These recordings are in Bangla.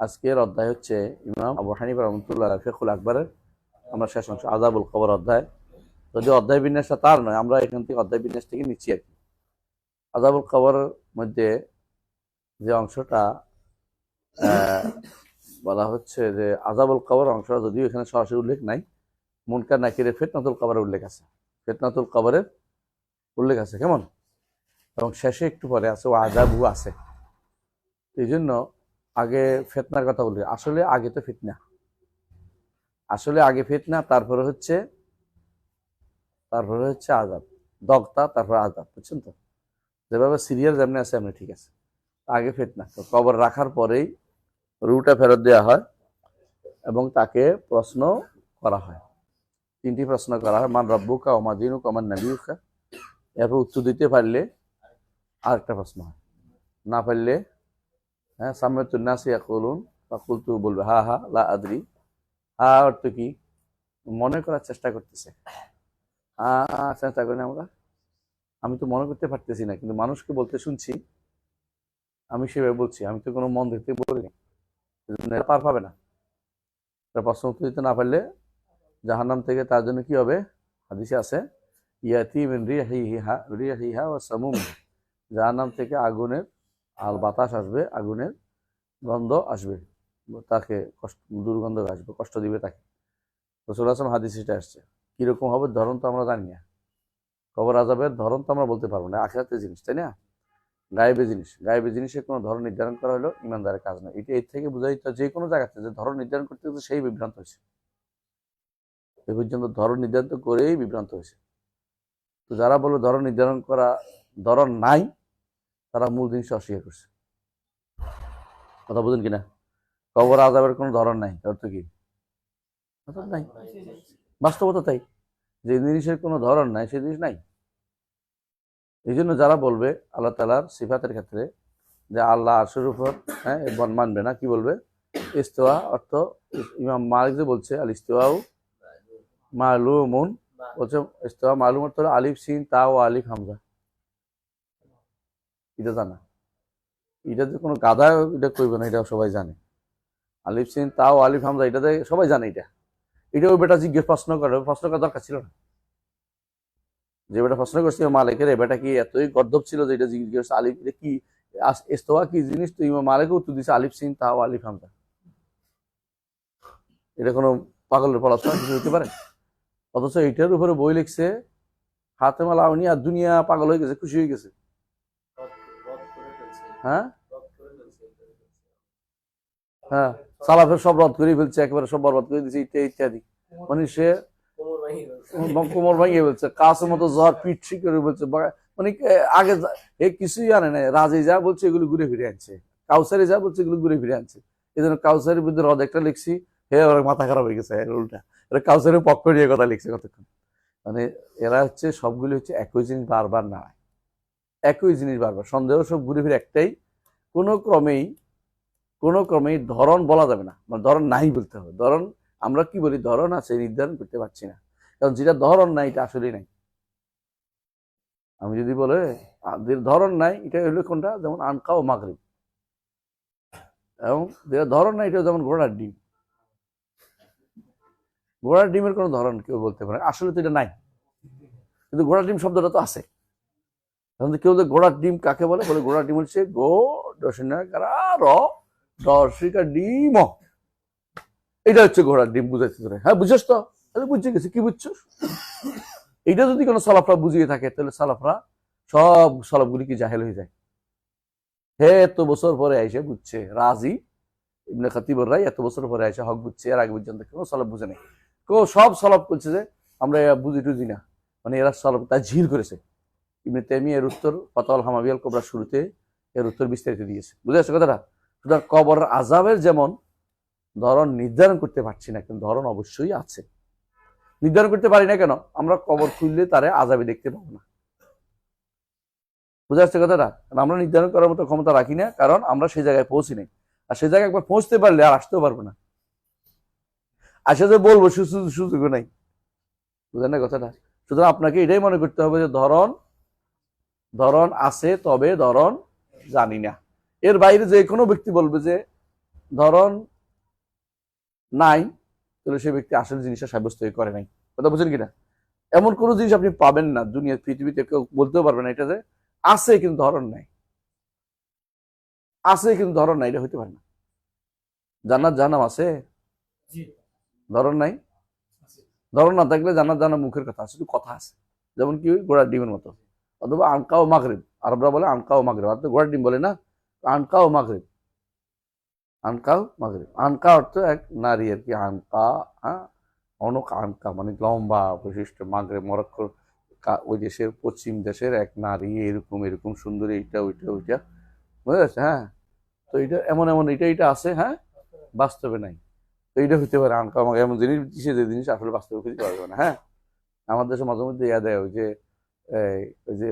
আজকের অধ্যায় হচ্ছে ইমাম আবু হানিফা রহমতুল্লাহ ফেকুল আকবরের, আমরা শেষ অংশ আজাবুল খবর অধ্যায়। যদি অধ্যায় বিন্যাসটা তার নয়, আমরা এখান থেকে অধ্যায় বিন্যাস থেকে নিচ্ছি আর কি। আজাবুল খবরের মধ্যে যে অংশটা বলা হচ্ছে যে আজাবুল কবর অংশটা যদিও এখানে সরাসরি উল্লেখ নাই, মুনকার নাকিরের ফেতনাতুল কবরের উল্লেখ আছে। ফেতনাতুল কবরের উল্লেখ আছে, কেমন? এবং শেষে একটু পরে আছে ও আজাবু আছে। এই জন্য আগে ফেতনার কথা বলি। আসলে আগে তো ফিতনা। আসলে আগে ফিতনা, তারপরে হচ্ছে তারপরে হচ্ছে আজাব দগতা, তারপরে আজাব বুঝছেন তো? যেভাবে সিরিয়াল যেমনি আছে এমনি ঠিক আছে। আগে ফিতনা। তো কবর রাখার পরেই রুটা ফেরত দেওয়া হয় এবং তাকে প্রশ্ন করা হয়। তিনটি প্রশ্ন করা হয়। মান রব্বুকা ওমা দিনুকা ওমান নবীকা এরপর উত্তর দিতে পারলে আরেকটা প্রশ্ন হয়। না পারলে হ্যাঁ সামেতুন্নাসি ইয়াকুলুন ফাকুলতু বলবে হা হা লা আদরি। হা অর্থ কি? মনে করার চেষ্টা করতেছে। আ, চেষ্টা করি আমরা। আমি তো মনে করতে পারতেছি না কিন্তু মানুষকে বলতে শুনছি। আমি সেভাবে বলছি আমি তো কোনো মন দেখতে বলিনি পার পাবে না। প্রশ্ন উত্তর দিতে না পারলে জাহান্নাম থেকে তার জন্য কি হবে? হাদিসে আছে ইয়াতি মিন রিয়াহিহা রিয়াহিহা ওয়া সামুম। জাহান্নাম থেকে আগুনের আল বাতাস আসবে, আগুনের গন্ধ আসবে, তাকে কষ্ট, দুর্গন্ধ আসবে, কষ্ট দিবে তাকে। রসুল আসলাম হাদিস এটা আসছে। কীরকম হবে ধরন তো আমরা জানি না। কবর আজাবের ধরন তো আমরা বলতে পারব না। আখেরাতের জিনিস, তাই না? গায়েবে জিনিস। গায়েবে জিনিসের কোনো ধরন নির্ধারণ করা হলো ইমানদারের কাজ নয়। এটা এর থেকে বোঝা যেত যে কোনো জায়গাতে যে ধরন নির্ধারণ করতে গেছে সেই বিভ্রান্ত হয়েছে। এ পর্যন্ত ধরন নির্ধারণ করেই বিভ্রান্ত হয়েছে। তো যারা বলল ধরন নির্ধারণ করা, ধরন নাই তারা মূল জিনিস অস্বীকার করছে। কথা বুঝুন কিনা? কবর আজাবের কোনো ধরন নাই অর্থ কি? নাই। বাস্তবতা তাই। যে জিনিসের কোনো ধরন নাই, সেই জিনিস নাই। এই জন্য যারা বলবে, আল্লাহ তালার সিফাতের ক্ষেত্রে যে আল্লাহ আরশের উপর হ্যাঁ মানবে না, কি বলবে? ইস্তোয়া অর্থ, ইমাম মালিক যে বলছে, আল ইস্তোয়াও মালুমুন, বলছে ইস্তোয়া মালুম অর্থ আলিফ সিন, তাও আলিফ হামজা। এটা জানা। এটা যে কোনো গাধা এটা করবে না, এটা সবাই জানে। আলিফ সিন তাও আলিফ হামজা এটাতে সবাই জানে এটা। এটা ওই বেটা জিজ্ঞেস প্রশ্ন করে প্রশ্ন করার দরকার ছিল না। যে বেটা প্রশ্ন করছিল মালিকের বেটা কি এতই গর্দব ছিল যে এটা জিজ্ঞেস করছে আলিফ, এটা কি ইস্তোয়া কি জিনিস? তুই মালিকও উত্তর দিছে, আলিফ সিন তাও আলিফ হামজা। এটা কোনো পাগলের পড়াশোনা কিছু হতে পারে। অথচ এইটার উপরে বই লিখছে হাতে মালা আর দুনিয়া পাগল হয়ে গেছে, খুশি হয়ে গেছে। হ্যাঁ? হ্যাঁ সালাফের সব রদ করে ফেলছে, একেবারে সব বরবাদ করে দিচ্ছে ইত্যাদি ইত্যাদি। মানে সে কোমর ভাঙিয়ে কাছের মতো পিঠ বলছে মানে আগে এ কিছুই জানে না, রাজে যা বলছে এগুলো ঘুরে ফিরে আনছে, কাউসারে যা বলছে এগুলো ঘুরে ফিরে আনছে। এই জন্য কাউসারের বিরুদ্ধে রদ একটা লিখছি, হে মাথা খারাপ হয়ে গেছে উল্টা। এরা কাউসারের পক্ষ নিয়ে কথা লিখছে কতক্ষণ। মানে এরা হচ্ছে সবগুলি হচ্ছে একই জিনিস বারবার না একই জিনিস বারবার। সন্দেহ সব ঘুরে ফিরে একটাই, কোনো ক্রমেই কোনো ক্রমেই ধরন বলা যাবে না। মানে ধরন নাই বলতে হবে। ধরন আমরা কি বলি? ধরন আছে, নির্ধারণ করতে পারছি না। কারণ যেটা ধরন নাই, এটা আসলেই নাই। আমি যদি বলে ধরন নাই এটা হলো কোনটা? যেমন আনকা ও মাগরিব। এবং যেটা ধরন নাই এটা যেমন ঘোড়ার ডিম। ঘোড়ার ডিমের কোনো ধরন কেউ বলতে পারে। আসলে তো এটা নাই। কিন্তু ঘোড়ার ডিম শব্দটা তো আছে। এখন কেউ যে ঘোড়ার ডিম কাকে বলে? বলে ঘোড়ার ডিম হচ্ছে গো দশিনাকারা ডিম। এটা হচ্ছে ঘোড়ার ডিম বুঝাইতে তোরে। হ্যাঁ বুঝছ তো? তাহলে বুঝে গেছে, কি বুঝছ? এইটা যদি কোনো সালাফরা বুঝিয়ে থাকে, তাহলে সালাফরা সব সালাফগুলি কি জাহেল হয়ে যায়? হে, এত বছর পরে আইসে বুঝছে, রাজি? ইবনে খাতিবর রাই এত বছর পরে আইসে হক বুঝছে, এর আগে পর্যন্ত কেউ সালাফ বুঝে নেই। কেউ সব সালাফ করছে যে, আমরা বুঝি টুঝি না। মানে এরা সালাফ তা ঝিল করেছে। ইবনে তেমি এর উত্তর ফতল হামাবিয়াল কোবরার শুরুতে এর উত্তর বিস্তারিত দিয়েছে। বুঝে আসছে কথাটা? সুতরাং কবর আজাবের যেমন ধরন নির্ধারণ করতে পারছি না, কিন্তু ধরন অবশ্যই আছে। নির্ধারণ করতে পারি না কেন? আমরা কবর খুললে তারে আজাবে দেখতে পাবো না। বুঝে আসছে কথাটা? কারণ আমরা নির্ধারণ করার মতো ক্ষমতা রাখি না, কারণ আমরা সেই জায়গায় পৌঁছি নাই। আর সেই জায়গায় একবার পৌঁছতে পারলে আর আসতেও পারব না। আসে যে বলব সুযোগ নাই। বুঝলেন না কথাটা? সুতরাং আপনাকে এটাই মনে করতে হবে যে ধরন ধরন আছে তবে ধরন জানি না। এর বাইরে যে কোনো ব্যক্তি বলবে যে ধরন নাই তাহলে সেই ব্যক্তি আসল জিনিসটা সাব্যস্ত করে নাই। কথা বুঝছেন কিনা? এমন কোনো জিনিস আপনি পাবেন না দুনিয়া পৃথিবীতে কেউ বলতেও পারবেন না এটা যে আছে কিন্তু ধরন নাই। আছে কিন্তু ধরন নাই এটা হইতে পারে না। জান্নাত জানাম আছে? ধরন নাই? আছে। ধরন না থাকলে জান্নাত জানা মুখের কথা শুধু কথা আছে। যেমন কি ঘোড়ার ডিমের মতো। অথবা আনকা ও মাগরিব। আরবরা বলে আনকা ও মাগরিব। আর তো ঘোড়ার ডিম বলে না, আনকা ও মাগরিব। আনকাও মাগরিব। আনকা অর্থ এক নারী আর কি, আনকা হ্যাঁ? অনক আনকা মানে লম্বা বৈশিষ্ট্য মাগরে মরক্কোর ওই দেশের পশ্চিম দেশের এক নারী, এরকম এরকম সুন্দর, এইটা, ওইটা ওইটা। বুঝতে পারছে হ্যাঁ? তো এটা এমন এমন এটা এটা আছে হ্যাঁ? বাস্তবে নাই। তো এইটা হইতে পারে আনকা আমাকে এমন জিনিস যে জিনিস আসলে বাস্তবে খুঁজতে পারবে না হ্যাঁ? আমাদের দেশে মাঝে মধ্যে ইয়া দেয় ওই যে যে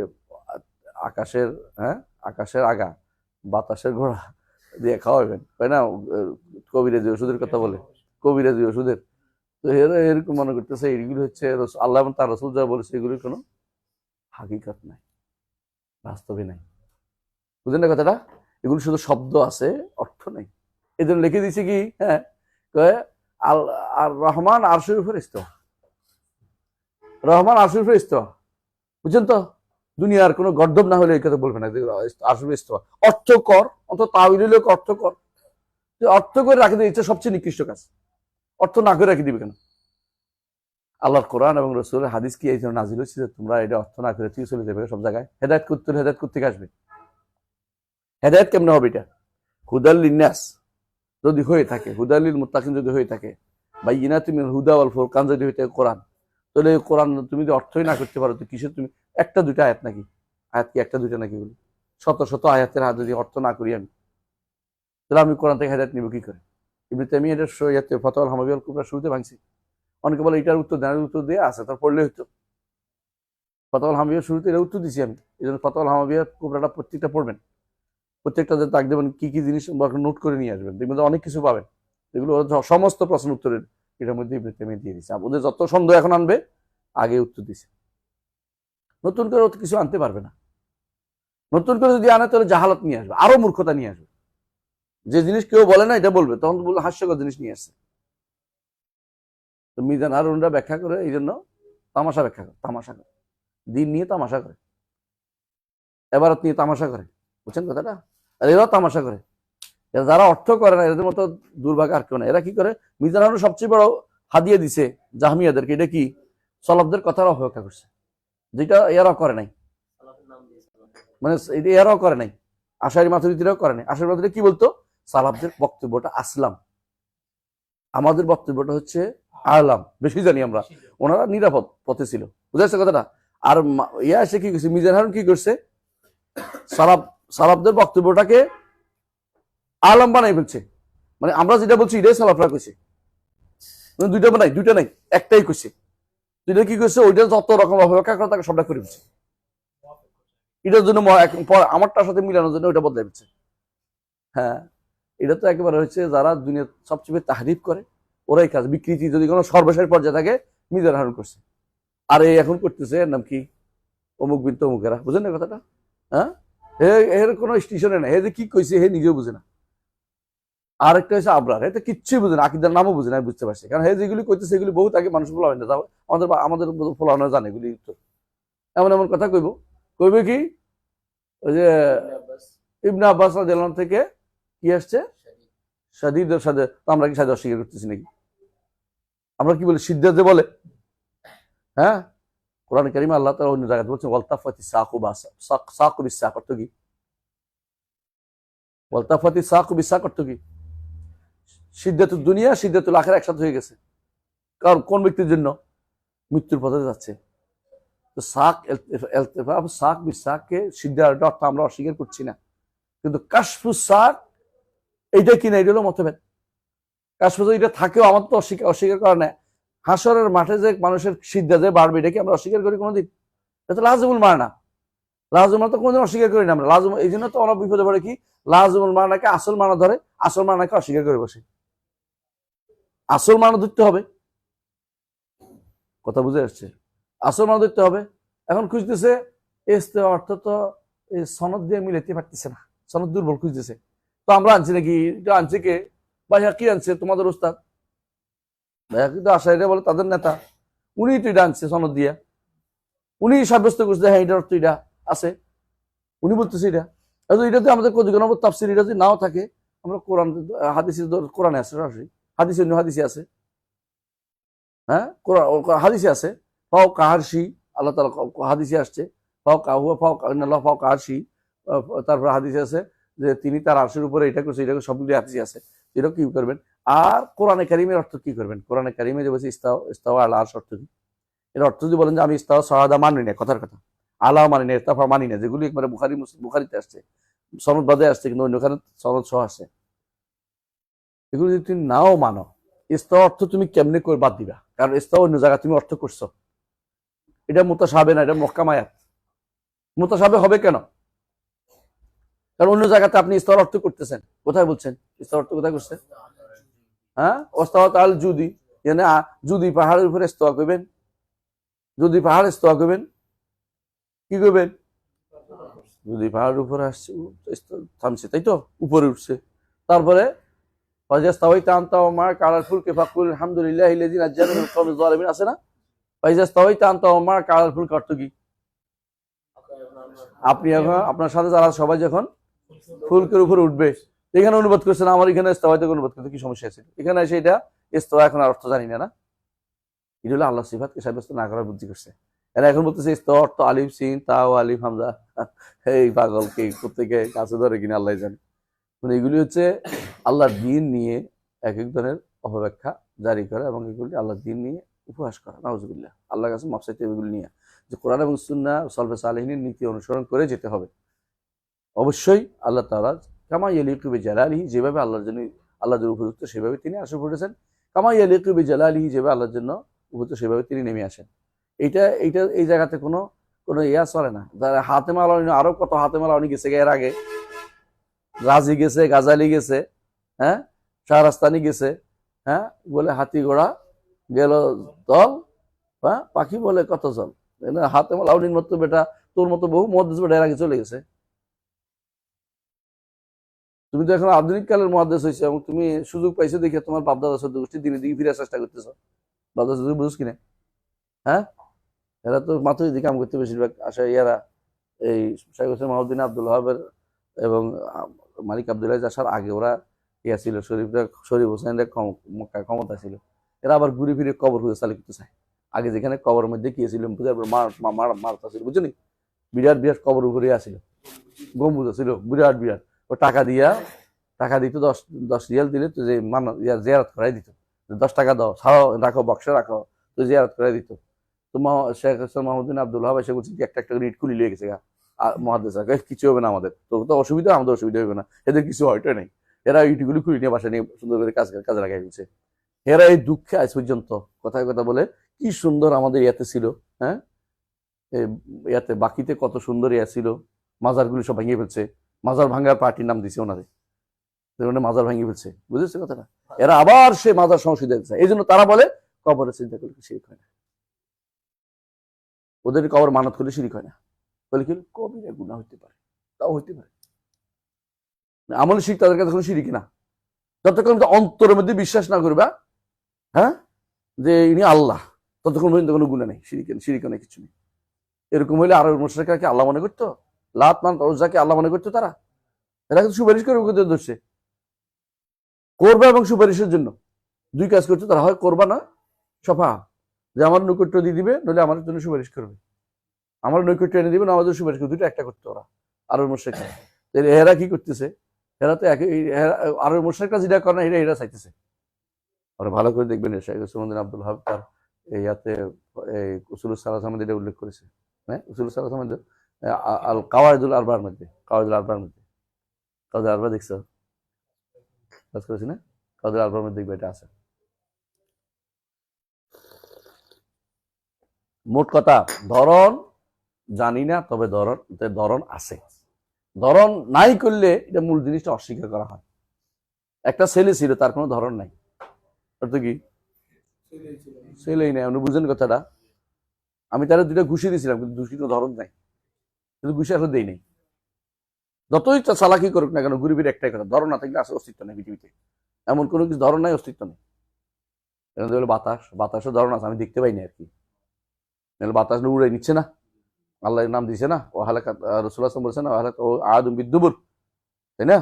আকাশের হ্যাঁ? আকাশের আগা, বাতাসের ঘোড়া দিয়ে খাওয়াবেন। তাই না? কবিরা যে ওষুধের কথা বলে, কবিরা যে ওষুধের। তো এরা এরকম মনে করতেছে, এইগুলো হচ্ছে আল্লাহ এবং তার রসুল যা বলেছে, এগুলির কোনো হাকিকত নাই বাস্তবে নাই। বুঝলেন না কথাটা? এগুলো শুধু শব্দ আছে, অর্থ নেই। এই জন্য লিখে দিছে কি হ্যাঁ? আর, রহমান আরশের উপর ইস্তফা রহমান আরশের উপর ইস্তফা বুঝছেন তো? দুনিয়ার কোনো গর্দব না হলে এই কথা বলবে না। উপর ইস্তফা। অর্থ কর অত তাহলে লোক অর্থ কর। যে, অর্থ করে রাখি দিচ্ছে সবচেয়ে নিকৃষ্ট কাজ। অর্থ না করে রাখি দিবে কেন? আল্লাহর কোরআন এবং রসুলের হাদিস কি এই জন্য নাজিল হচ্ছে তোমরা এটা অর্থ না করে চলে যাবে সব জায়গায়? হেদায়ত করতে হলে হেদায়ত করতে আসবে? হেদায়ত কেমনে হবে এটা? হুদাল্লিন নাস যদি হয়ে থাকে হুদাল্লিল মুত্তাকিন যদি হয়ে থাকে বা ইনা তুমি হুদা ওয়াল ফুরকান যদি হয়ে থাকে কোরআন। তাহলে কোরআন, তুমি যদি অর্থই না করতে পারো, তো কিসের তুমি? একটা দুইটা আয়াত নাকি? আয়াত কি একটা দুইটা নাকি বলি? শত শত আয়াতের হাত যদি অর্থ না করি আমি, তাহলে আমি কোরআন থেকে হেদায়ত নিব কি করে? ইবনে তাইমিয়া এটা ইয়াতে ফতোয়াল হামাবিয়াল কুবরা শুরুতে ভাঙছি। অনেকে বলে এটার উত্তর দেন উত্তর দিয়ে আছে, তার পড়লে হইতো। ফতোয়াল হামাবিয়ার শুরুতে এটা উত্তর দিছি আমি এই জন্য ফতোয়াল হামাবিয়ার কুবরাটা প্রত্যেকটা পড়বেন। প্রত্যেকটা যে তাক দেবেন কি কি জিনিস নোট করে নিয়ে আসবেন। দেখবেন অনেক কিছু পাবেন। এগুলো সমস্ত প্রশ্ন উত্তরের। এটার মধ্যে ইবনে তাইমিয়া দিয়ে দিচ্ছে ওদের যত সন্দেহ এখন আনবে আগে উত্তর দিছে। নতুন করে কিছু আনতে পারবে না। নতুন করে যদি আনে, তাহলে জাহালত নিয়ে আসবে, আরও মূর্খতা নিয়ে আসবে। যে জিনিস কেউ বলে না, এটা বলবে, তখন বলবে, হাস্যকর জিনিস নিয়ে আসছে। তো মিজান আর ওনারা ব্যাখ্যা করে এই জন্য তামাশা ব্যাখ্যা করে, তামাশা করে। দিন নিয়ে তামাশা করে। এবারত নিয়ে তামাশা করে। বুঝছেন কথাটা? আর এরাও তামাশা করে। যারা অর্থ করে না, এদের মতো দুর্ভাগ্য আর কেউ না এরা কি করে? মিজান হারুন সবচেয়ে বড় হাদিয়ে দিছে জাহামিয়াদেরকে। এটা কি? সলবদের কথার অপেক্ষা করছে। যেটা এরাও করে নাই। মানে এটা এরাও করে নাই। আশারি মাথুরিতিরাও করে নাই। আশারি মাথুরি কি বলতো? সালাফদের বক্তব্যটা আসলাম। আমাদের বক্তব্যটা হচ্ছে আলাম। বেশি জানি আমরা। ওনারা নিরাপদ পথে ছিল। বুঝাচ্ছে কথাটা? আর ইয়া এসে কি করছে? মিজান হারুন কি করছে? সালাব সালাবদের বক্তব্যটাকে আলাম বানাই ফেলছে। মানে আমরা যেটা বলছি, এটাই সালাফরা কইছে। মানে দুইটা বানাই, দুইটা নাই, একটাই কইছে। দুইটা কি কইছে? ওইটা যত রকম অপেক্ষা করে তাকে সবটা করে ফেলছে। এটার জন্য আমারটার সাথে মিলানোর জন্য ওইটা বদলাই ফেলছে। হ্যাঁ এটা তো একেবারে হচ্ছে যারা দুনিয়া সবচেয়ে তাহারিফ করে, ওরাই কাজ। বিকৃতি যদি কোনো সর্বশেষ পর্যায়ে থাকে মিজান হারণ করছে। আর এই এখন করতেছে নাম কি? অমুক বিন তমুকেরা বুঝেন না কথাটা? হ্যাঁ? হে এর কোনো স্টেশনে নাই। হে যে কি কইছে, হে নিজেও বুঝে না। আর একটা হচ্ছে আবরার। এটা কিচ্ছুই বুঝে না, আকিদার নামও বুঝে না বুঝতে পারছি। কারণ হে যেগুলি কইতেছে সেগুলি বহুত আগে মানুষ ফোলা হয় না আমাদের আমাদের ফোলানো জানে এগুলি এমন এমন কথা কইব। কইবে কি? ওই যে ইবনা আব্বাস আনহু থেকে কি আসছে? সাদিদের সাথে আমরা কি সাথে অস্বীকার করতেছি নাকি? আমরা কি বলি সিদ্ধার্থ বলে? হ্যাঁ? কোরআন কারিমে আল্লাহ তাআলা অন্য জায়গায় বলছেন ওয়ালতাফাতি সাকু বাসা সাক বিশ্বাস অর্থ কি? ওয়ালতাফাতি সাকু বিসাক অর্থ কি? সিদ্ধাতুল দুনিয়া, সিদ্ধাতুল আখের একসাথে হয়ে গেছে। কারণ কোন ব্যক্তির জন্য? মৃত্যুর পথে যাচ্ছে। তো সাক এলতেফাফ সাক বিসাককে সিদ্ধার্থ অর্থ আমরা অস্বীকার করছি না। কিন্তু কাশফু শাক এইটা কিনা এটা হলো মতভেদ। কাশফু এটা থাকেও, আমার তো অস্বীকার অস্বীকার করা না হাসরের মাঠে যে মানুষের সিদ্ধা যে বাড়বে, এটা কি আমরা অস্বীকার করি কোনোদিন? এটা তো লাজমুল মানা। লাজুল মানা তো কোনোদিন অস্বীকার করি না আমরা। লাজুম এই জন্য তো অনেক বিপদে পড়ে কি? লাজমুল মানাকে আসল মানা ধরে, আসল মানাকে অস্বীকার করে বসে। আসল মানা ধরতে হবে। কথা বুঝে আসছে? আসল মানা ধরতে হবে। এখন খুঁজতেছে, এসতে অর্থ তো সনদ দিয়ে মিলাইতে পারতেছে না। সনদ দুর্বল খুঁজতেছে। তো আমরা আনছি নাকি? এটা আনছি কে? ভাইয়া কি আনছে? তোমাদের উস্তাদ ভাইয়া কিন্তু আশাইরা বলে তাদের নেতা। উনি তো এটা আনছে সনদ দিয়া। উনি সাব্যস্ত করছে হ্যাঁ এটার অর্থ এটা আছে। উনি বলতেছে এটা। অথচ এটাতে আমাদের কোন তাফসির এটা যদি নাও থাকে, আমরা কোরআন হাদিসে তো- কোরআনে আছে সরাসরি। হাদিসে অন্য হাদিসে আছে। হ্যাঁ? হাদিসে আছে। ফাও কাহারশি আল্লাহ তালা হাদিসে আসছে। ফাও কাহুয়া ফাও আল্লাহ ফাও কাহারশি তারপর হাদিসে আছে যে তিনি তার আরশের উপরে এটা করছে, এটা সবগুলি হাদিসে আছে। এটা কি করবেন? আর কোরআনে কারিমের অর্থ কি করবেন? কোরআনে কারিমে যে বলছে, ইস্তাও ইস্তাও আল্লাহ আরশ অর্থ কি? এর অর্থ যদি বলেন যে আমি ইস্তাও, সাহাদা মানি না কথার কথা। আল্লাহ মানি না ইস্তাফা মানি না যেগুলি একবারে বুখারি বুখারিতে আসছে। সনদ বাদে আসছে, কিন্তু অন্যখানে সনদ সহ আসছে। এগুলো যদি তুমি নাও মানো ইস্তাও অর্থ তুমি কেমনে করে বাদ দিবা? কারণ ইস্তাও অন্য জায়গায় তুমি অর্থ করছ। এটা মোতাসাবে না, এটা মক্কামায়াত মোতাসাবে হবে কেন? কারণ অন্য জায়গাতে আপনি ইস্তার অর্থ করতেছেন। কোথায় বলছেন? ইস্তার অর্থ কোথায় করছেন? হ্যাঁ? ওস্তাওয়াত আল জুদি মানে জুদি পাহাড়ের উপরে ইস্তোয়া করবেন। যদি পাহাড় ইস্তোয়া করবেন। কি করবেন? যদি পাহাড়ের উপরে আসছে থামছে, তাই তো? উপরে উঠছে। তারপরে এখন অনুবাদ করছেন, আমার এখানে অনুবাদ করতে কি সমস্যা আছে? এখানে এসে এটা ইস্তাওয়া এখন অর্থ জানি না না? এটা হলো আল্লাহ সিফাতকে সাব্যস্ত না করার বুদ্ধি করছে। এরা এখন বলতেছে, ইস্তাওয়া অর্থ আলিফ, সিন, তাও আলিফ, হামজা। এই পাগল কে প্রত্যেকে কাছে ধরে কিনা আল্লাহ জানে। মানে এগুলি হচ্ছে আল্লাহর দিন নিয়ে এক এক ধরনের অপব্যাখ্যা জারি করা এবং এগুলি আল্লাহর দিন নিয়ে উপহাস করা। নাউজুবিল্লাহ। আল্লাহর কাছে মাপসাইতে এগুলি নিয়ে। যে কোরআন এবং সুন্না সলফে সালেহিনের নীতি অনুসরণ করে যেতে হবে। অবশ্যই আল্লাহ তাআলা কামা ইয়ালিকুবি জালালিহি যেভাবে আল্লাহর জন্য আল্লাহর জন্য উপযুক্ত, সেভাবে তিনি আসে পড়েছেন কামা ইয়ালিকুবি জালালিহি যেভাবে আল্লাহর জন্য উপযুক্ত, সেভাবে তিনি নেমে আসেন। এইটা এইটা, এই জায়গাতে কোনো কোনো ইয়া চলে না। হাতে মালা আরও কত হাতে মালা অনেক গেছে এর আগে। রাজি গেছে, গাজালি গেছে হ্যাঁ? শাহরাস্তানি গেছে হ্যাঁ? বলে হাতি ঘোড়া গেল দল হ্যাঁ? পাখি বলে কত জল হাতে মালা মতো বেটা, তোর মতো বহু মহাদেশ বেটা, এর আগে চলে গেছে। তুমি তো এখন আধুনিক কালের মহাদেশ হয়েছে এবং তুমি সুযোগ পাইছো দেখে তোমার বাপদাদা সদ্য গোষ্ঠী দিনে দিকে ফিরে চেষ্টা করতেছ। বাপদাদা সদ্য বুঝুস কিনা হ্যাঁ? এরা তো মাত্রই দিকে কাম করতে বেশিরভাগ আসা ইয়ারা, এই শাহেখ হোসেন মাহমুদ্দিন আব্দুল হাবের এবং মালিক আবদুল্লাহ আসার আগে ওরা ইয়া ছিল শরীফরা শরীফ হোসেনরা ক্ষমতা ছিল। এরা আবার ঘুরে ফিরে কবর খুঁজে চালিয়ে করতে চায়। আগে যেখানে কবরের মধ্যে কি ছিল বুঝার পর মার মা- মার মারতা ছিল বুঝলি বিরাট বিরাট কবর উপরে আসছিল গম্বুজ ছিল, বিরাট বিরাট। ও টাকা দিয়া টাকা দিত, দশ দশ রিয়াল দিলে তো যে মান ইয়া জিয়ারত করাই দিত। দশ টাকা দাও, ছাড়াও রাখো, বক্সে রাখো, তো জিয়ারত করাই দিত। তো শেখ হাসান মাহমুদ্দিন আব্দুল হাব এসে বলছে একটা একটা রিট খুলি লিয়ে গেছে গা। কিছু হবে না আমাদের। তো তো অসুবিধা, আমাদের অসুবিধা হবে না। এদের কিছু হয়তো নেই। এরা নিয়ে বাসা নিয়ে সুন্দর করে কাজ, কাজে লাগাই এরা এই দুঃখে আজ পর্যন্ত কথা বলে, কি সুন্দর আমাদের ইয়াতে ছিল হ্যাঁ? ইয়াতে বাকিতে কত সুন্দর ইয়া ছিল। মাজারগুলি সব ভেঙে ফেলছে। মাজার ভাঙ্গার পার্টির নাম দিছে ওনারে। তো মাজার ভেঙে ফেলছে। বুঝেছে কথাটা? এরা আবার সে মাজার চায় এই জন্য তারা বলে, কবরের চিন্তা করলে শিরিক হয় না। ওদের কবর মানত করলে শিরিক হয় না। বলে কি কবিরা গুণা হইতে পারে। তাও হইতে পারে। আমল শিখ তাদের কাছে কোনো শিরিক না। যতক্ষণ অন্তরের মধ্যে বিশ্বাস না করবা হ্যাঁ? যে ইনি আল্লাহ, ততক্ষণ পর্যন্ত কোনো গুণা নেই, শিরিক শিরিক নেই, কিছু নেই। এরকম হইলে আরও মোশরেকরা আল্লাহ মনে করতো? লাত মান ওজাকে আল্লাহ মনে করতো তারা? এরা কিন্তু সুপারিশ করবে ওকে ধরছে। করবা এবং সুপারিশের জন্য দুই কাজ করছে, তারা হয় করবা না সফা। যে আমার নৈকট্য দিয়ে দিবে, নইলে আমার জন্য সুপারিশ করবে। আমার নৈকট্য এনে দিবে না আমাদের সুপারিশ দুটো একটা করতে ওরা আরও মোশেক এরা কি করতেছে? এরা তো একই এরা- আরও মোশেকরা যেটা করে না, এরা এরা চাইতেছে। ওরা ভালো করে দেখবেন শেখ সুমদিন আব্দুল হাব তার ইয়াতে, এই উসুল আহমেদ এটা উল্লেখ করেছে। হ্যাঁ? উসুল আহমেদ আল কাওয়াইদুল আরবার মধ্যে কাওয়াইদুল আরবার মধ্যে। কাওয়াইদুল আরবার দেখছ? কাজ করেছি না? কাওয়াইদুল আরবার মধ্যে দেখবে এটা আছে। মোট কথা, ধরন জানি না, তবে ধরন, তে ধরন আছে। ধরন নাই করলে এটা মূল জিনিসটা অস্বীকার করা হয়। একটা ছেলে ছিল, তার কোনো ধরন নাই। অর্থ কি? ছেলেই নাই। আপনি বুঝেন কথাটা? আমি তারা দুটা ঘুষি দিয়েছিলাম কিন্তু ঘুষি কোনো ধরন নাই। কিন্তু ঘুষি এখন দেই নাই। যতই তা চালাকি করুক না কেন, গরিবের একটাই কথা, ধরন না থাকলে আসলে অস্তিত্ব নেই পৃথিবীতে। এমন কোনো কিছু ধরন নাই, অস্তিত্ব নেই। বাতাস, বাতাসের ধরন আছে, আমি দেখতে পাইনি আর কি। বাতাস উড়ে নিচ্ছে না। আল্লাহর নাম দিছে না? ও হালাকা রসুল্লাহ বলছে না ও হালাকা ও আদম বিদ্যুবুর তাই না?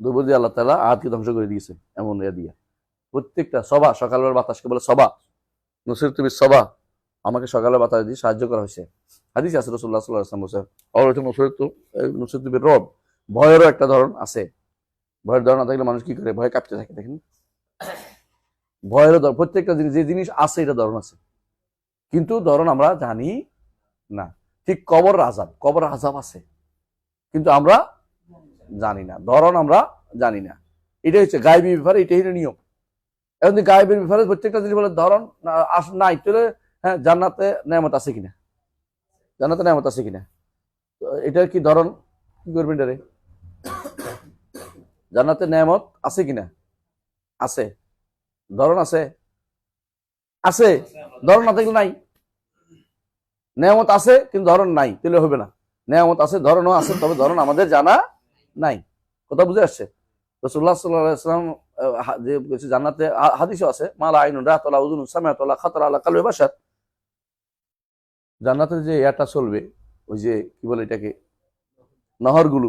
দুপুর দিয়ে আল্লাহ তালা আদকে ধ্বংস করে দিয়েছে, এমন ইয়া দিয়ে। প্রত্যেকটা সভা, সকালবেলা বাতাসকে বলে সভা। নসির তুমি সভা। আমাকে সকালে বাতাস দিয়ে সাহায্য করা হয়েছে। হাদিস আছে রসুল্লাহ সাল্লাহ বলছে আর নসরত রব, ভয়েরও একটা ধরন আছে। ভয়ের ধরন না থাকলে মানুষ কি করে? ভয় কাঁপতে থাকে, দেখেন ভয়েরও ধরন, প্রত্যেকটা জিনিস, যে জিনিস আছে, এটা ধরন আছে। কিন্তু ধরন আমরা জানি না। ঠিক কবর আজাব কবর আজাব আছে। কিন্তু আমরা জানি না, ধরন আমরা জানি না। এটাই হচ্ছে গায়েবী ব্যাপারে, এটাই নিয়ম। এখন গায়েবের ব্যাপারে প্রত্যেকটা জিনিস বলে, ধরন আস- নাই, তাহলে হ্যাঁ জান্নাতে নেয়ামত আছে কিনা? জান্নাতে নেয়ামত আছে কিনা? এটার কি ধরন, কি করবেন এটারে জান্নাতে নেয়ামত আছে কিনা? আছে। ধরন আছে। আছে। ধরন না থাকলে নাই। নেয়ামত আছে, কিন্তু ধরন নাই, তাহলে হবে না। নেয়ামত আছে, ধরনও আছে, তবে ধরন আমাদের জানা নাই। কথা বুঝে আসছে? রসুল্লাহ সাল্লাম যে জান্নাতে হাদিসও আছে মালা আইন রাতলা উজুন সামিয়াতলা খাতরা আল্লাহ কালবে বাসার জান্নাতের যে ইয়াটা চলবে, ওই যে কি বলে এটাকে, নহরগুলো,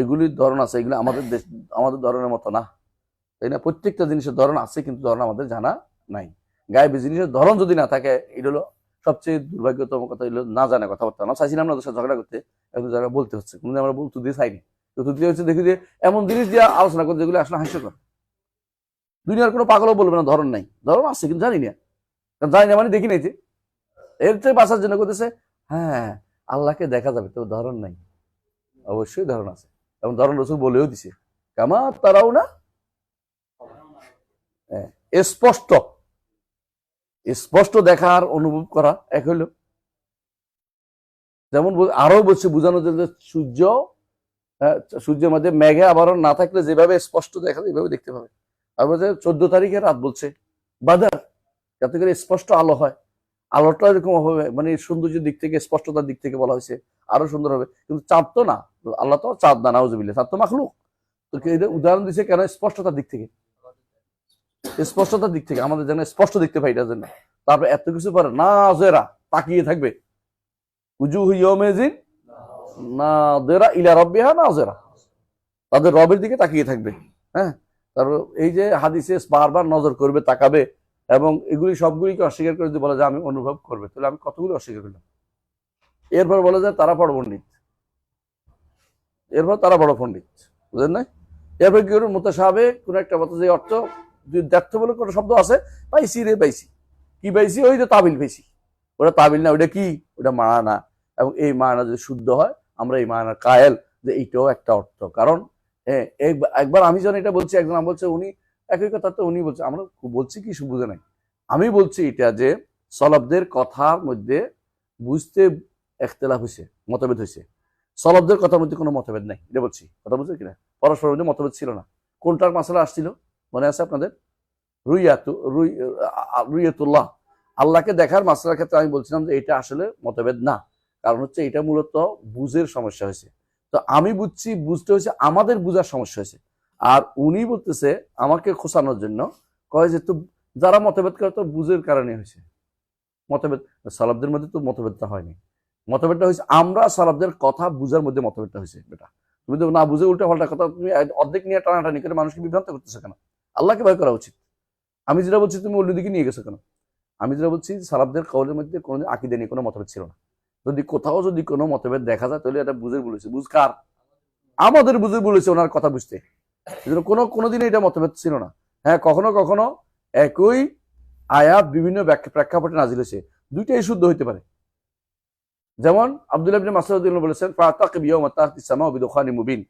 এগুলির ধরন আছে, এগুলো আমাদের দেশ, আমাদের ধরনের মতো না। তাই না? প্রত্যেকটা জিনিসের ধরন আছে, কিন্তু ধরন আমাদের জানা নাই। গায়েবী জিনিসের ধরন যদি না থাকে, এটা হলো সবচেয়ে দুর্ভাগ্যতম কথা হলো না জানা কথাবার্তা। না চাইছিলাম না সাথে ঝগড়া করতে এখন যারা বলতে হচ্ছে। কোনদিন আমরা বলতে দিয়ে চাইনি। তো তুই হচ্ছে দেখি যে এমন জিনিস দিয়ে আলোচনা করতে যেগুলো আসলে হাস্যকর। দুনিয়ার কোনো পাগলও বলবে না ধরন নাই। ধরন আছে কিন্তু জানি না। কারণ জানি না মানে দেখি নাই যে এর থেকে বাঁচার জন্য করতেছে হ্যাঁ আল্লাহকে দেখা যাবে তো ধরন নাই। অবশ্যই ধরন আছে। এবং ধরন রসুল বলেও দিছে কামা তারাও না হ্যাঁ, স্পষ্ট স্পষ্ট দেখার অনুভব করা এক হইল। যেমন আরও বলছে বোঝানো যে সূর্য সূর্যের মধ্যে মেঘে আবার না থাকলে যেভাবে স্পষ্ট দেখা যায় দেখতে পাবে। আর বলছে চোদ্দ তারিখে রাত বলছে, বাদার, যাতে করে স্পষ্ট আলো হয়। আলোটা এরকম হবে মানে সৌন্দর্যের দিক থেকে, স্পষ্টতার দিক থেকে বলা হয়েছে, আরও সুন্দর হবে। কিন্তু চাঁদ তো না, আল্লাহ তো চাঁদ না নাউজবিল্লা চাঁদ তো মাখলুক। তো উদাহরণ দিচ্ছে কেন স্পষ্টতার দিক থেকে? স্পষ্টতার দিক থেকে, আমাদের যেন স্পষ্ট দেখতে পাই এটার জন্য। তারপর এত কিছু পরে, না জেরা, তাকিয়ে থাকবে। উজু ইয়মেজিন না দেরা ইলা রব্বিহা, না জেরা। তাদের রবের দিকে তাকিয়ে থাকবে হ্যাঁ? তারপর এই যে হাদিসে বারবার নজর করবে, তাকাবে, এবং এগুলি সবগুলিকে অস্বীকার করে যদি বলে যে আমি অনুভব করবে, তাহলে আমি কতগুলো অস্বীকার করলাম? এরপর বলে যে তারা বড় পণ্ডিত। এরপর তারা বড় পণ্ডিত, বুঝলেন না? এরপর কি করবে মোতাসাবে কোন একটা মতো যে অর্থ যদি দ্ব্যর্থ বলে কোনো শব্দ আছে পাইছি রে পাইছি। কি পাইছি? ওই যে তাবিল পাইছি। ওটা তাবিল না ওটা কি? ওটা মানা এবং এই মানা যদি শুদ্ধ হয় আমরা এই মানা কায়েল যে এইটাও একটা অর্থ। কারণ হ্যাঁ, একবার আমি যখন এটা বলছি একজন বলছে উনি একই কথা তো উনি বলছে। আমরা বলছি কি বুঝে নাই। আমি বলছি এটা যে সলবদের কথার মধ্যে বুঝতে একতলাফ হয়েছে মতভেদ হয়েছে সলবদের কথার মধ্যে কোনো মতভেদ নাই। এটা বলছি। কথা বুঝছে কিনা? পরস্পরের মধ্যে মতভেদ ছিল না। কোনটার মাসালা আসছিল? মনে আছে আপনাদের? রুইয়াতু, রুই রুইয়াতুল্লাহ। আল্লাহকে দেখার মাসালার ক্ষেত্রে আমি বলছিলাম যে এটা আসলে মতভেদ না। কারণ হচ্ছে এটা মূলত বুঝের সমস্যা হয়েছে। তো আমি বুঝছি, বুঝতে হয়েছে, আমাদের বুঝার সমস্যা হয়েছে। আর উনি বলতেছে আমাকে খোসানোর জন্য, কয় যে, তো যারা মতভেদ করে, তো বুঝের কারণে হয়েছে। মতভেদ সালাবদের মধ্যে তো মতভেদটা হয়নি। মতভেদটা হয়েছে, আমরা সালাবদের কথা বুঝার মধ্যে মতভেদটা হয়েছে, বেটা। তুমি তো না বুঝে উল্টা পাল্টা কথা, তুমি অর্ধেক নিয়ে টানাটানি করে মানুষকে বিভ্রান্ত করতেছো কেন? আল্লাহকে ভয় করা উচিত। আমি যেটা বলছি, তুমি অন্যদিকে নিয়ে গেছো কেন? আমি যেটা বলছি সালাবদের কৌলের মধ্যে কোনো আকিদে নিয়ে কোনো মতভেদ ছিল না। যদি কোথাও যদি কোনো মতভেদ দেখা যায়, তাহলে এটা বুঝে বলেছে বুঝ কার আমাদের বুঝে বলেছে ওনার কথা বুঝতে। এজন্য কোনো, কোনোদিনই এটা মতভেদ ছিল না। হ্যাঁ কখনো কখনো একই আয়াত বিভিন্ন প্রেক্ষাপটে নাজিল হয়েছে। দুইটাই শুদ্ধ হইতে পারে। যেমন আব্দুল্লাহ ইবনে মাসউদ বলেছেন, ফাতাকিব তাতি সামাউ বিদুখানি মুবিন।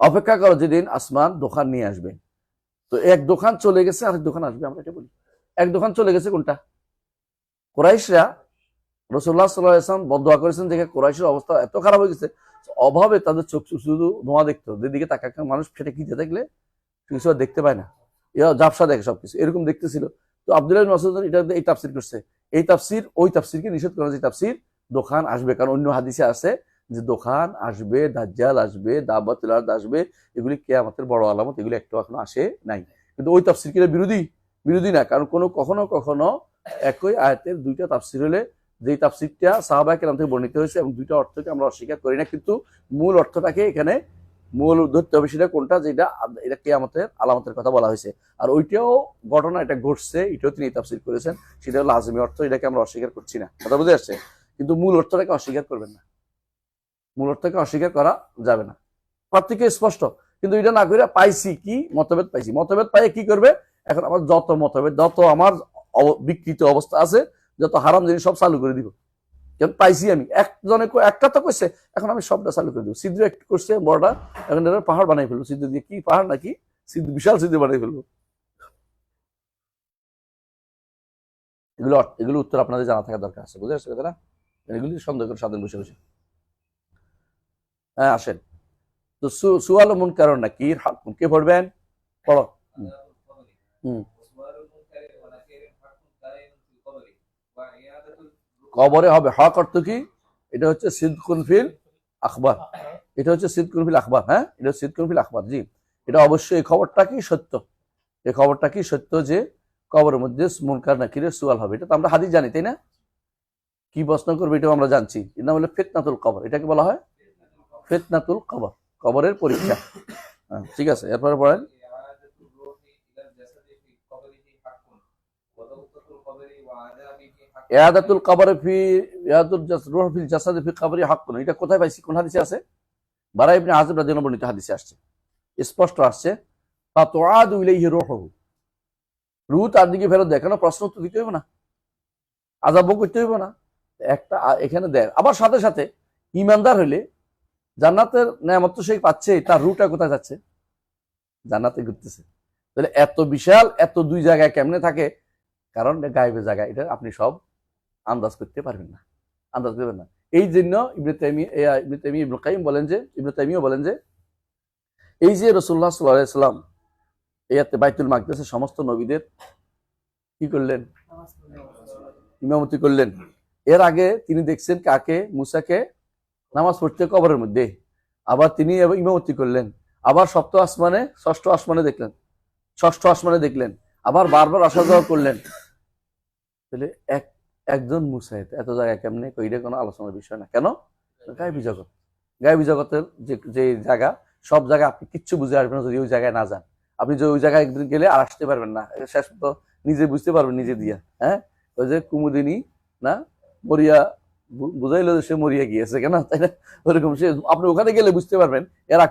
অপেক্ষা করো যেদিন আসমান দোকান নিয়ে আসবে। তো এক দোকান চলে গেছে, আরেক দোকান আসবে, আমরা এটা বলি। এক দোকান চলে গেছে কোনটা? কোরাইশরা রসুল্লাহ সাল্লাহ ইসলাম বদয়া করেছেন দেখে কোরাইশের অবস্থা এত খারাপ হয়ে গেছে। অভাবে তাদের চোখ শুধু ধোঁয়া দেখতো, যেদিকে তাকা মানুষ ফেটে কিতে দেখলে? কিছু আর দেখতে পায় না। এরা জাপসা দেখে সবকিছু, এরকম দেখতেছিল। তো আব্দুল্লাহ এটা এই তাফসির করছে। এই তাফসির ওই তাফসিরকে নিষেধ করে যে তাফসির দোকান আসবে, কারণ অন্য হাদিসে আছে যে দোকান আসবে, দাজ্জাল আসবে দাবাতুল আরদ আসবে, এগুলি কেয়ামতের বড় আলামত, এগুলি একটু এখনও আসে নাই। কিন্তু ওই তাফসির কিরা বিরোধী? বিরোধী না, কারণ কোনো কখনো কখনো একই আয়াতের দুইটা তাফসির হলে যেই তাফসিরটা সাহাবাহ কেরাম থেকে বর্ণিত হয়েছে এবং দুইটা অর্থকে আমরা অস্বীকার করি না, কিন্তু মূল অর্থটাকে এখানে মূল ধরতে হবে সেটা কোনটা? যেটা এটা কেয়ামতের আলামতের কথা বলা হয়েছে। আর ওইটাও ঘটনা, এটা ঘটছে, এটাও তিনি তাফসির করেছেন, সেটা হলো আজমি অর্থ, এটাকে আমরা অস্বীকার করছি না। কথা বুঝে আসছে? কিন্তু মূল অর্থটাকে অস্বীকার করবেন না। মূল অর্থকে অস্বীকার করা যাবে না। প্রত্যেকে স্পষ্ট, কিন্তু এটা না করে পাইছি কি? মতভেদ পাইছি। মতভেদ পাইয়ে কি করবে? এখন আমার যত মতভেদ, যত আমার বিকৃত অবস্থা আছে, যত হারাম জিনিস সব চালু করে দিব। কেন পাইছি আমি। একজনে একটা তো কইছে, এখন আমি সবটা চালু করে দিব। সিদ্ধু একটু করছে বড়টা, এখন এটা পাহাড় বানাই ফেলব। সিদ্ধু দিয়ে কি পাহাড় নাকি? সিদ্ধু, বিশাল সিদ্ধু বানাই ফেলব। এগুলো এগুলো উত্তর আপনাদের জানা থাকা দরকার আছে। বুঝে আসছে কথাটা? এগুলি সন্দেহ করে সাধারণ বসে বসে। আসেন। তো সুয়াল মন কারণ না কি হাকুম কে পড়বেন পড়ো। কবরে হবে। হক অর্থ কি? এটা হচ্ছে সিদ্কুন ফিল আখবার। এটা হচ্ছে সিদ্কুন ফিল আখবার হ্যাঁ? এটা হচ্ছে সিদ্কুন ফিল আখবার, জি। এটা অবশ্যই এই খবরটা কি সত্য? এই খবরটা কি সত্য যে কবরের মধ্যে মুনকার নাকিরে সুয়াল হবে? এটা তো আমরা হাদিস জানি, তাই না? কি প্রশ্ন করবে এটাও আমরা জানছি। এর নাম হলো ফেতনাতুল কবর। এটাকে বলা হয় ফেতনাতুল কবর কবরের পরীক্ষা। হ্যাঁ, ঠিক আছে এরপরে পড়েন। এটা কোথায় কোন আসছে। ফেরত কেন? প্রশ্ন দিতে হইব না। করতে হইব না। একটা এখানে দেয়। আবার সাথে সাথে ইমানদার হইলে জান্নাতের নেয়ামত তো সে পাচ্ছে তার রুটা কোথায় যাচ্ছে? জান্নাতে ঘুরতেছে। তাহলে এত বিশাল, এত দুই জায়গায় কেমনে থাকে? কারণ গায়েবের জায়গা, এটা আপনি সব আন্দাজ করতে পারবেন না। আন্দাজ করবেন না। এই জন্য ইবনে কাইম বলেন যে, ইবনে বলেন যে, এই যে রসুল্লাহ সাল্লাহ সাল্লাম ইয়াতে বাইতুল মাকদেসের সমস্ত নবীদের কি করলেন? ইমামতি করলেন। এর আগে তিনি দেখছেন কাকে? মুসাকে নামাজ পড়তে কবরের মধ্যে। আবার তিনি ইমামতি করলেন। আবার সপ্ত আসমানে, ষষ্ঠ আসমানে দেখলেন। ষষ্ঠ আসমানে দেখলেন। আবার বারবার আসা যাওয়া করলেন। তাহলে এক, একজন মুসাইদ এত জায়গায় কেমনে? কইরে কোনো আলোচনার বিষয় না। কেন? গায়েবী জগৎ। গায়েবী জগতের যে যে জায়গা, সব জায়গায় আপনি কিচ্ছু বুঝে আসবেন না যদি ওই জায়গায় না যান। আপনি যে ওই জায়গায় একদিন গেলে আর আসতে পারবেন না। শেষ তো নিজে বুঝতে পারবেন নিজে দিয়া। হ্যাঁ? ওই যে কুমুদিনী, না? মরিয়া বুঝাইলো যে সে মরিয়া গিয়েছে কেন? তাই না? ওরকম সে আপনি ওখানে গেলে বুঝতে পারবেন, এর আগ